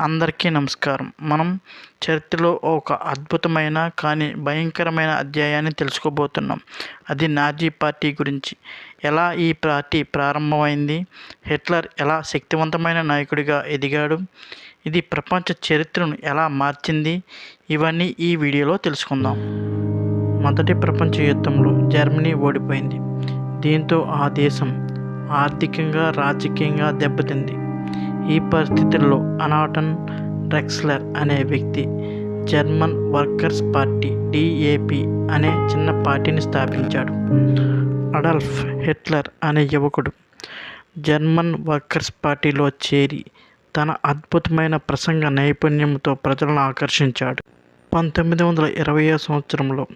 అందరికీ నమస్కారం. మనం చరిత్రలో ఒక అద్భుతమైన కానీ భయంకరమైన అధ్యాయాన్ని తెలుసుకోబోతున్నాం. అది నాజీ పార్టీ గురించి. ఎలా ఈ పార్టీ ప్రారంభమైంది? హిట్లర్ ఎలా శక్తివంతమైన నాయకుడిగా ఎదిగాడు? ఇది ప్రపంచ చరిత్రను ఎలా మార్చింది? ఇవన్నీ ఈ వీడియోలో తెలుసుకుందాం. మొదటి ప్రపంచ యుద్ధంలో జర్మనీ ఓడిపోయింది. దీంతో ఆ దేశం ఆర్థికంగా రాజకీయంగా దెబ్బతింది. ఈ పరిస్థితుల్లో అనాటన్ డ్రెక్స్లర్ అనే వ్యక్తి జర్మన్ వర్కర్స్ పార్టీ డిఏపి అనే చిన్న పార్టీని స్థాపించాడు. అడల్ఫ్ హిట్లర్ అనే యువకుడు జర్మన్ వర్కర్స్ పార్టీలో చేరి తన అద్భుతమైన ప్రసంగ నైపుణ్యంతో ప్రజలను ఆకర్షించాడు. పంతొమ్మిది వందల ఇరవై సంవత్సరంలో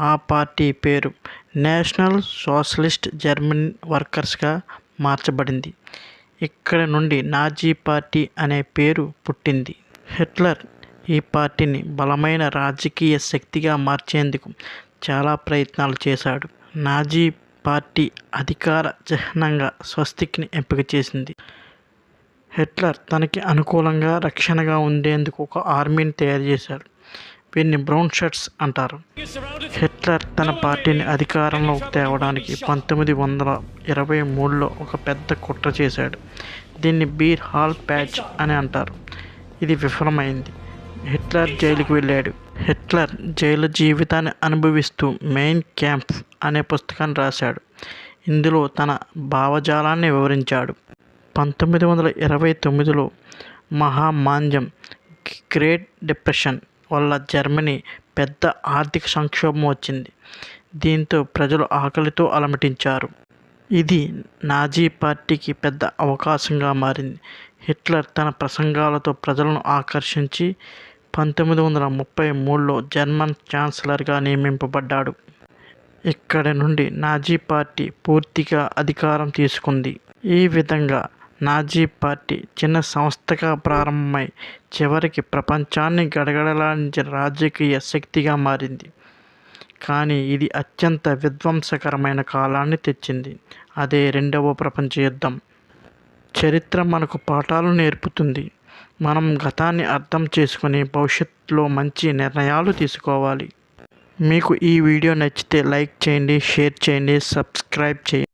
ఆ పార్టీ పేరు నేషనల్ సోషలిస్ట్ జర్మన్ వర్కర్స్గా మార్చబడింది. ఇక్కడ నుండి నాజీ పార్టీ అనే పేరు పుట్టింది. హిట్లర్ ఈ పార్టీని బలమైన రాజకీయ శక్తిగా మార్చేందుకు చాలా ప్రయత్నాలు చేశాడు. నాజీ పార్టీ అధికార చిహ్నంగా స్వస్తిక్ని ఎంపిక చేసింది. హిట్లర్ తనకి అనుకూలంగా రక్షణగా ఉండేందుకు ఒక ఆర్మీని తయారు చేశాడు. వీరిని బ్రౌన్ షర్ట్స్ అంటారు. హిట్లర్ తన పార్టీని అధికారంలో తేవడానికి పంతొమ్మిది వందల ఇరవై మూడులో ఒక పెద్ద కుట్ర చేశాడు. దీన్ని బీర్ హాల్ ప్యాచ్ అని అంటారు. ఇది విఫలమైంది. హిట్లర్ జైలుకు వెళ్ళాడు. హిట్లర్ జైలు జీవితాన్ని అనుభవిస్తూ మెయిన్ క్యాంప్ అనే పుస్తకాన్ని రాశాడు. ఇందులో తన భావజాలాన్ని వివరించాడు. పంతొమ్మిది వందల ఇరవై తొమ్మిదిలో మహామాంద్యం గ్రేట్ డిప్రెషన్ వల్ల జర్మనీ పెద్ద ఆర్థిక సంక్షోభం వచ్చింది. దీంతో ప్రజలు ఆకలితో అలమటించారు. ఇది నాజీ పార్టీకి పెద్ద అవకాశంగా మారింది. హిట్లర్ తన ప్రసంగాలతో ప్రజలను ఆకర్షించి పంతొమ్మిది వందల ముప్పై మూడులో జర్మన్ ఛాన్సలర్గా నియమింపబడ్డాడు. ఇక్కడ నుండి నాజీ పార్టీ పూర్తిగా అధికారం తీసుకుంది. ఈ విధంగా నాజీ పార్టీ చిన్న సంస్థగా ప్రారంభమై చివరికి ప్రపంచాన్ని గడగడలాడించిన రాజకీయ శక్తిగా మారింది. కానీ ఇది అత్యంత విధ్వంసకరమైన కాలాన్ని తెచ్చింది. అదే రెండవ ప్రపంచ యుద్ధం. చరిత్ర మనకు పాఠాలు నేర్పుతుంది. మనం గతాన్ని అర్థం చేసుకుని భవిష్యత్తులో మంచి నిర్ణయాలు తీసుకోవాలి. మీకు ఈ వీడియో నచ్చితే లైక్ చేయండి షేర్ చేయండి సబ్స్క్రైబ్ చేయండి.